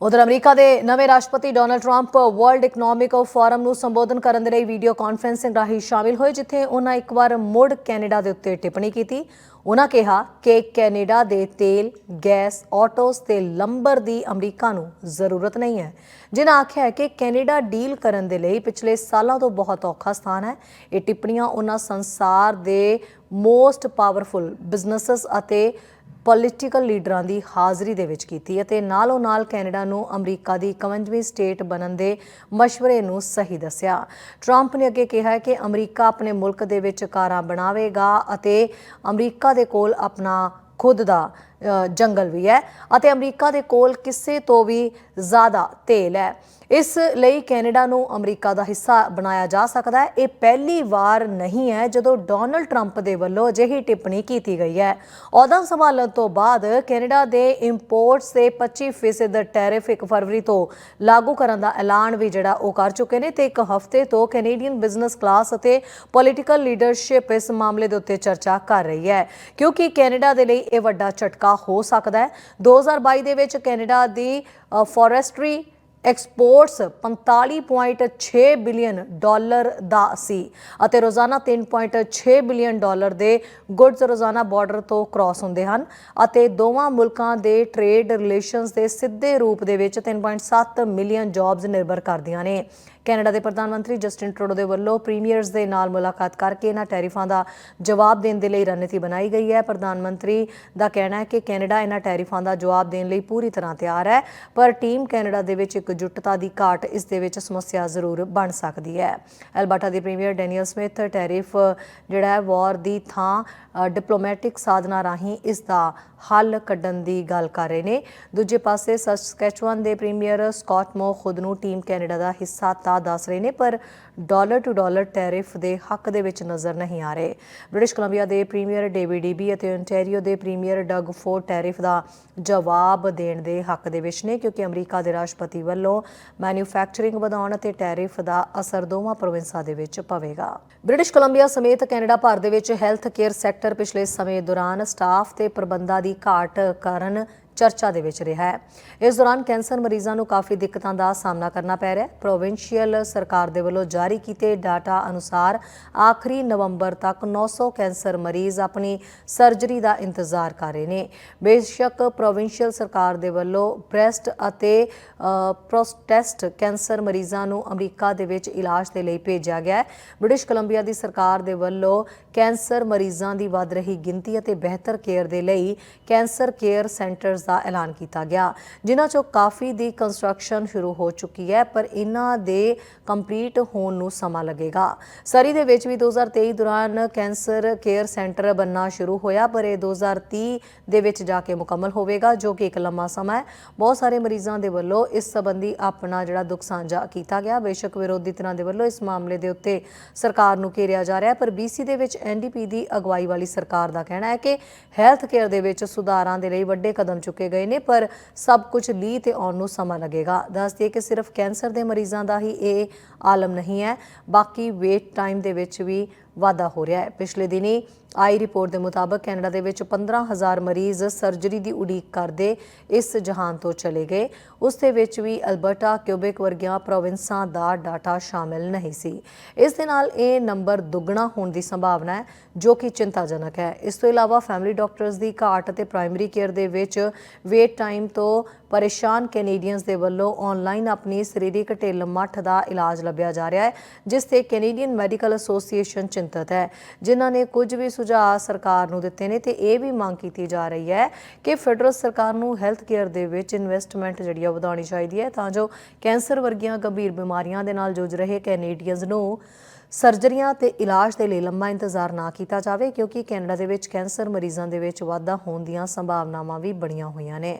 ਉਧਰ ਅਮਰੀਕਾ ਦੇ ਨਵੇਂ ਰਾਸ਼ਟਰਪਤੀ Donald Trump world economic forum ਨੂੰ ਸੰਬੋਧਨ ਕਰਨ ਦੇ ਲਈ ਵੀਡੀਓ ਕਾਨਫਰੰਸਿੰਗ ਰਾਹੀਂ ਸ਼ਾਮਿਲ ਹੋਏ, ਜਿੱਥੇ ਉਹਨਾਂ ਇੱਕ ਵਾਰ ਮੁੜ ਕੈਨੇਡਾ ਦੇ ਉੱਤੇ ਟਿੱਪਣੀ ਕੀਤੀ। ਉਹਨਾਂ ਕਿਹਾ ਕਿ ਕੈਨੇਡਾ ਦੇ ਤੇਲ, ਗੈਸ ਆਟੋਸ ਤੇ ਲੰਬਰ ਦੀ ਅਮਰੀਕਾ ਨੂੰ ਜ਼ਰੂਰਤ ਨਹੀਂ ਹੈ। ਜਿਨ੍ਹਾਂ ਆਖਿਆ ਹੈ ਕਿ ਕੈਨੇਡਾ ਡੀਲ ਕਰਨ ਦੇ ਲਈ ਪਿਛਲੇ ਸਾਲਾਂ ਤੋਂ ਬਹੁਤ ਔਖਾ ਸਥਾਨ ਹੈ। ਇਹ ਟਿੱਪਣੀਆਂ ਉਹਨਾਂ ਸੰਸਾਰ ਦੇ ਮੋਸਟ ਪਾਵਰਫੁਲ ਬਿਜ਼ਨੈਸਸ ਅਤੇ ਪੋਲੀਟੀਕਲ ਲੀਡਰਾਂ ਦੀ ਹਾਜ਼ਰੀ ਦੇ ਵਿੱਚ ਕੀਤੀ ਅਤੇ ਨਾਲੋਂ ਨਾਲ ਕੈਨੇਡਾ ਨੂੰ ਅਮਰੀਕਾ ਦੀ 51ਵੀਂ ਸਟੇਟ ਬਣਨ ਦੇ ਮਸ਼ਵਰੇ ਨੂੰ ਸਹੀ ਦੱਸਿਆ। ਟਰੰਪ ਨੇ ਅੱਗੇ ਕਿਹਾ ਕਿ ਅਮਰੀਕਾ ਆਪਣੇ ਮੁਲਕ ਦੇ ਵਿੱਚ ਕਾਰਾਂ ਬਣਾਵੇਗਾ ਅਤੇ ਅਮਰੀਕਾ ਦੇ ਕੋਲ ਆਪਣਾ ਖੁਦ ਦਾ ਜੰਗਲ ਵੀ ਹੈ ਅਤੇ ਅਮਰੀਕਾ ਦੇ ਕੋਲ ਕਿਸੇ ਤੋਂ ਵੀ ਜ਼ਿਆਦਾ ਤੇਲ ਹੈ। ਇਸ ਲਈ ਕੈਨੇਡਾ ਨੂੰ ਅਮਰੀਕਾ ਦਾ ਹਿੱਸਾ ਬਣਾਇਆ ਜਾ ਸਕਦਾ ਹੈ। ਇਹ ਪਹਿਲੀ ਵਾਰ ਨਹੀਂ ਹੈ ਜਦੋਂ ਡੋਨਲਡ ਟਰੰਪ ਦੇ ਵੱਲੋਂ ਅਜਿਹੀ ਟਿੱਪਣੀ ਕੀਤੀ ਗਈ ਹੈ। ਅਹੁਦਾ ਸੰਭਾਲਣ ਤੋਂ ਬਾਅਦ ਕੈਨੇਡਾ ਦੇ ਇੰਪੋਰਟਸ ਤੇ 25% ਟੈਰਿਫ 1 ਫਰਵਰੀ ਤੋਂ ਲਾਗੂ ਕਰਨ ਦਾ ਐਲਾਨ ਵੀ ਜਿਹੜਾ ਉਹ ਕਰ ਚੁੱਕੇ ਨੇ ਤੇ ਇੱਕ ਹਫ਼ਤੇ ਤੋਂ ਕੈਨੇਡੀਅਨ ਬਿਜ਼ਨਸ ਕਲਾਸ ਅਤੇ ਪੋਲਿਟੀਕਲ ਲੀਡਰਸ਼ਿਪ ਇਸ ਮਾਮਲੇ ਦੇ ਉੱਤੇ ਚਰਚਾ ਕਰ ਰਹੀ ਹੈ। ਕਿਉਂਕਿ ਕੈਨੇਡਾ ਦੇ ਲਈ ਇਹ ਵੱਡਾ ਝਟਕਾ ਹੋ ਸਕਦਾ ਹੈ। 2022 ਦੇ ਵਿੱਚ ਕੈਨੇਡਾ ਦੀ ਫੋਰੈਸਟਰੀ ਐਕਸਪੋਰਟਸ 45.6 ਬਿਲੀਅਨ ਡਾਲਰ ਦਾ ਸੀ ਅਤੇ ਰੋਜ਼ਾਨਾ 3.6 ਬਿਲੀਅਨ ਡਾਲਰ ਦੇ ਗੁੱਡਸ ਰੋਜ਼ਾਨਾ ਬਾਰਡਰ ਤੋਂ ਕ੍ਰਾਸ ਹੁੰਦੇ ਹਨ ਅਤੇ ਦੋਵਾਂ ਮੁਲਕਾਂ ਦੇ ਟ੍ਰੇਡ ਰਿਲੇਸ਼ਨਸ ਦੇ ਸਿੱਧੇ ਰੂਪ ਦੇ ਵਿੱਚ 3.7 ਮਿਲੀਅਨ ਜੌਬਸ ਨਿਰਭਰ ਕਰਦੀਆਂ ਨੇ। ਕੈਨੇਡਾ ਦੇ ਪ੍ਰਧਾਨ ਮੰਤਰੀ ਜਸਟਿਨ ਟਰੂਡੋ ਦੇ ਵੱਲੋਂ ਪ੍ਰੀਮੀਅਰਸ ਦੇ ਨਾਲ ਮੁਲਾਕਾਤ ਕਰਕੇ ਇਹਨਾਂ ਟੈਰਿਫਾਂ ਦਾ ਜਵਾਬ ਦੇਣ ਦੇ ਲਈ ਰਣਨੀਤੀ ਬਣਾਈ ਗਈ ਹੈ। ਪ੍ਰਧਾਨ ਮੰਤਰੀ ਦਾ ਕਹਿਣਾ ਹੈ ਕਿ ਕੈਨੇਡਾ ਇਹਨਾਂ ਟੈਰਿਫਾਂ ਦਾ ਜਵਾਬ ਦੇਣ ਲਈ ਪੂਰੀ ਤਰ੍ਹਾਂ ਤਿਆਰ ਹੈ, ਪਰ ਟੀਮ ਕੈਨੇਡਾ ਦੇ ਵਿੱਚ ਇਕਜੁੱਟਤਾ ਦੀ ਘਾਟ ਇਸ ਦੇ ਵਿੱਚ ਸਮੱਸਿਆ ਜ਼ਰੂਰ ਬਣ ਸਕਦੀ ਹੈ। ਐਲਬਰਟਾ ਦੇ ਪ੍ਰੀਮੀਅਰ ਡੈਨੀਅਲ ਸਮਿਥ ਟੈਰਿਫ ਜਿਹੜਾ ਹੈ ਵਾਰ ਦੀ ਥਾਂ ਡਿਪਲੋਮੈਟਿਕ ਸਾਧਨਾ ਰਾਹੀਂ ਇਸ ਦਾ ਹੱਲ ਕੱਢਣ ਦੀ ਗੱਲ ਕਰ ਰਹੇ ਨੇ। ਦੂਜੇ ਪਾਸੇ ਸਸਕੈਚੁਅਨ ਦੇ ਪ੍ਰੀਮੀਅਰ ਸਕਾਟ ਮੋ ਖੁਦ ਨੂੰ ਟੀਮ ਕੈਨੇਡਾ ਦਾ ਹਿੱਸਾ ਤਾਂ ਦੱਸ ਰਹੇ ਨੇ, ਪਰ ਡਾਲਰ ਟੂ ਡਾਲਰ ਟੈਰਿਫ ਦੇ ਹੱਕ ਦੇ ਵਿੱਚ ਨਜ਼ਰ ਨਹੀਂ ਆ ਰਹੇ। ਬ੍ਰਿਟਿਸ਼ ਕੋਲੰਬੀਆ ਦੇ ਪ੍ਰੀਮੀਅਰ ਡੇਵਿਡ ਡੀਬੀ ਅਤੇ ontario ਦੇ ਪ੍ਰੀਮੀਅਰ ਡਗ ਫੋਰ ਟੈਰਿਫ ਦਾ ਜਵਾਬ ਦੇਣ ਦੇ ਹੱਕ ਦੇ ਵਿੱਚ ਨੇ, ਕਿਉਂਕਿ ਅਮਰੀਕਾ ਦੇ ਰਾਸ਼ਟਰਪਤੀ ਵੱਲੋਂ ਮੈਨੂਫੈਕਚਰਿੰਗ ਵਧਾਉਣ ਅਤੇ ਟੈਰਿਫ ਦਾ ਅਸਰ ਦੋਵਾਂ ਪ੍ਰੋਵਿੰਸਾਂ ਦੇ ਵਿੱਚ ਪਵੇਗਾ। ਬ੍ਰਿਟਿਸ਼ ਕੋਲੰਬੀਆ ਸਮੇਤ ਕੈਨੇਡਾ ਭਰ ਦੇ ਵਿੱਚ ਹੈਲਥ ਕੇਅਰ ਸੈਕਟਰ ਪਿਛਲੇ ਸਮੇਂ ਦੌਰਾਨ ਸਟਾਫ ਤੇ ਪ੍ਰਬੰਧਾਂ ਦੀ ਘਾਟ ਕਾਰਨ ਚਰਚਾ ਦੇ ਵਿੱਚ ਰਿਹਾ ਹੈ। ਇਸ ਦੌਰਾਨ ਕੈਂਸਰ ਮਰੀਜ਼ਾਂ ਨੂੰ ਕਾਫੀ ਦਿੱਕਤਾਂ ਦਾ ਸਾਹਮਣਾ ਕਰਨਾ ਪੈ ਰਿਹਾ ਹੈ। ਪ੍ਰੋਵਿੰਸ਼ੀਅਲ ਸਰਕਾਰ ਦੇ ਵੱਲੋਂ ਜਾਰੀ ਕੀਤੇ ਡਾਟਾ ਅਨੁਸਾਰ ਆਖਰੀ ਨਵੰਬਰ ਤੱਕ 900 ਕੈਂਸਰ ਮਰੀਜ਼ ਆਪਣੀ ਸਰਜਰੀ ਦਾ ਇੰਤਜ਼ਾਰ ਕਰ ਰਹੇ ਨੇ। ਬੇਸ਼ੱਕ ਪ੍ਰੋਵਿੰਸ਼ੀਅਲ ਸਰਕਾਰ ਦੇ ਵੱਲੋਂ ਬ੍ਰੈਸਟ ਅਤੇ ਪ੍ਰੋਸਟੇਸਟ ਕੈਂਸਰ ਮਰੀਜ਼ਾਂ ਨੂੰ ਅਮਰੀਕਾ ਦੇ ਵਿੱਚ ਇਲਾਜ ਦੇ ਲਈ ਭੇਜਿਆ ਗਿਆ ਹੈ। ਬ੍ਰਿਟਿਸ਼ ਕੋਲੰਬੀਆ ਦੀ ਸਰਕਾਰ ਦੇ ਵੱਲੋਂ ਕੈਂਸਰ ਮਰੀਜ਼ਾਂ ਦੀ ਵੱਧ ਰਹੀ ਗਿਣਤੀ ਅਤੇ ਬਿਹਤਰ ਕੇਅਰ ਦੇ ਲਈ ਕੈਂਸਰ ਕੇਅਰ ਸੈਂਟਰਸ ਦਾ ਐਲਾਨ ਕੀਤਾ ਗਿਆ, ਜਿਨ੍ਹਾਂ ਚੋਂ ਕਾਫੀ ਦੀ ਕੰਸਟਰਕਸ਼ਨ ਸ਼ੁਰੂ ਹੋ ਚੁੱਕੀ ਹੈ, ਪਰ ਇਹਨਾਂ ਦੇ ਕੰਪਲੀਟ ਹੋਣ ਨੂੰ ਸਮਾਂ ਲੱਗੇਗਾ। ਸਰੀ ਦੇ ਵਿੱਚ ਵੀ 2023 ਦੌਰਾਨ ਕੈਂਸਰ ਕੇਅਰ ਸੈਂਟਰ ਬੰਨਾ ਸ਼ੁਰੂ ਹੋਇਆ, ਪਰ ਇਹ 2030 ਦੇ ਵਿੱਚ ਜਾ ਕੇ ਮੁਕੰਮਲ ਹੋਵੇਗਾ, ਜੋ ਕਿ ਇੱਕ ਲੰਮਾ ਸਮਾਂ ਹੈ। ਬਹੁਤ ਸਾਰੇ ਮਰੀਜ਼ਾਂ ਦੇ ਵੱਲੋਂ ਇਸ ਸੰਬੰਧੀ ਆਪਣਾ ਜਿਹੜਾ ਦੁੱਖ ਸਾਂਝਾ ਕੀਤਾ ਗਿਆ। ਬੇਸ਼ੱਕ ਵਿਰੋਧੀ ਧਿਰਾਂ ਦੇ ਵੱਲੋਂ ਇਸ ਮਾਮਲੇ ਦੇ ਉੱਤੇ ਸਰਕਾਰ ਨੂੰ ਘੇਰਿਆ ਜਾ ਰਿਹਾ ਹੈ, ਪਰ BC ਦੇ ਵਿੱਚ ਐਨਡੀਪੀ ਦੀ ਅਗਵਾਈ ਵਾਲੀ ਸਰਕਾਰ ਦਾ ਕਹਿਣਾ ਹੈ ਕਿ ਹੈਲਥ ਕੇਅਰ ਦੇ ਵਿੱਚ ਸੁਧਾਰਾਂ ਦੇ ਲਈ ਵੱਡੇ ਕਦਮ ਚੁੱਕੇ ਗਏ ਨੇ, ਪਰ ਸਭ ਕੁਝ ਲੀ ਤੇ ਆਉਣ ਨੂੰ ਸਮਾਂ ਲੱਗੇਗਾ। ਦੱਸ ਦਈਏ ਕਿ ਸਿਰਫ ਕੈਂਸਰ ਦੇ ਮਰੀਜ਼ਾਂ ਦਾ ਹੀ ਇਹ ਆਲਮ ਨਹੀਂ ਹੈ। ਬਾਕੀ ਵੇਟ ਟਾਈਮ ਦੇ ਵਿੱਚ ਵੀ ਵਾਧਾ ਹੋ ਰਿਹਾ ਹੈ। ਪਿਛਲੇ ਦਿਨੀ ਆਈ ਰਿਪੋਰਟ ਦੇ ਮੁਤਾਬਕ ਕੈਨੇਡਾ ਦੇ ਵਿੱਚ 15000 ਮਰੀਜ਼ ਸਰਜਰੀ ਦੀ ਉਡੀਕ ਕਰਦੇ ਇਸ ਜਹਾਨ ਤੋਂ ਚਲੇ ਗਏ। ਉਸ ਦੇ ਵਿੱਚ ਵੀ ਅਲਬਰਟਾ ਕਿਊਬਿਕ ਵਰਗੀਆਂ ਪ੍ਰੋਵਿੰਸਾਂ ਦਾ ਡਾਟਾ ਸ਼ਾਮਿਲ ਨਹੀਂ ਸੀ। ਇਸ ਦੇ ਨਾਲ ਇਹ ਨੰਬਰ ਦੁੱਗਣਾ ਹੋਣ ਦੀ ਸੰਭਾਵਨਾ ਹੈ, ਜੋ ਕਿ ਚਿੰਤਾਜਨਕ ਹੈ। ਇਸ ਤੋਂ ਇਲਾਵਾ ਫੈਮਿਲੀ ਡਾਕਟਰਸ ਦੀ ਘਾਟ ਅਤੇ ਪ੍ਰਾਇਮਰੀ ਕੇਅਰ ਦੇ ਵਿੱਚ ਵੇਟ ਟਾਈਮ ਤੋਂ ਪਰੇਸ਼ਾਨ ਕੈਨੇਡੀਅਨਸ ਦੇ ਵੱਲੋਂ ਆਨਲਾਈਨ ਆਪਣੀ ਸਰੀਰਕ ਢਿੱਲ ਮੱਠ ਦਾ ਇਲਾਜ ਲੱਭਿਆ ਜਾ ਰਿਹਾ ਹੈ, ਜਿਸ ਤੇ ਕੈਨੇਡੀਅਨ ਮੈਡੀਕਲ ਐਸੋਸੀਏਸ਼ਨ ਚਿੰਤਤ ਹੈ। ਜਿਨ੍ਹਾਂ ਨੇ ਕੁਝ ਵੀ ਸੁਝਾਅ ਸਰਕਾਰ ਨੂੰ ਦਿੱਤੇ ਨੇ ਤੇ ਇਹ ਵੀ ਮੰਗ ਕੀਤੀ ਜਾ ਰਹੀ ਹੈ ਕਿ ਫੈਡਰਲ ਸਰਕਾਰ ਨੂੰ ਹੈਲਥ ਕੇਅਰ ਦੇ ਵਿੱਚ ਇਨਵੈਸਟਮੈਂਟ ਜਿਹੜੀ ਆ ਵਧਾਉਣੀ ਚਾਹੀਦੀ ਹੈ, ਤਾਂ ਜੋ ਕੈਂਸਰ ਵਰਗੀਆਂ ਗੰਭੀਰ ਬਿਮਾਰੀਆਂ ਦੇ ਨਾਲ ਜੂਝ ਰਹੇ ਕੈਨੇਡੀਅਨਸ ਨੂੰ ਸਰਜਰੀਆਂ ਤੇ ਇਲਾਜ ਦੇ ਲਈ ਲੰਮਾ ਇੰਤਜ਼ਾਰ ਨਾ ਕੀਤਾ ਜਾਵੇ, ਕਿਉਂਕਿ ਕੈਨੇਡਾ ਦੇ ਵਿੱਚ ਕੈਂਸਰ ਮਰੀਜ਼ਾਂ ਦੇ ਵਿੱਚ ਵਾਧਾ ਹੋਣ ਦੀਆਂ ਸੰਭਾਵਨਾਵਾਂ ਵੀ ਬਣੀਆਂ ਹੋਈਆਂ ਨੇ।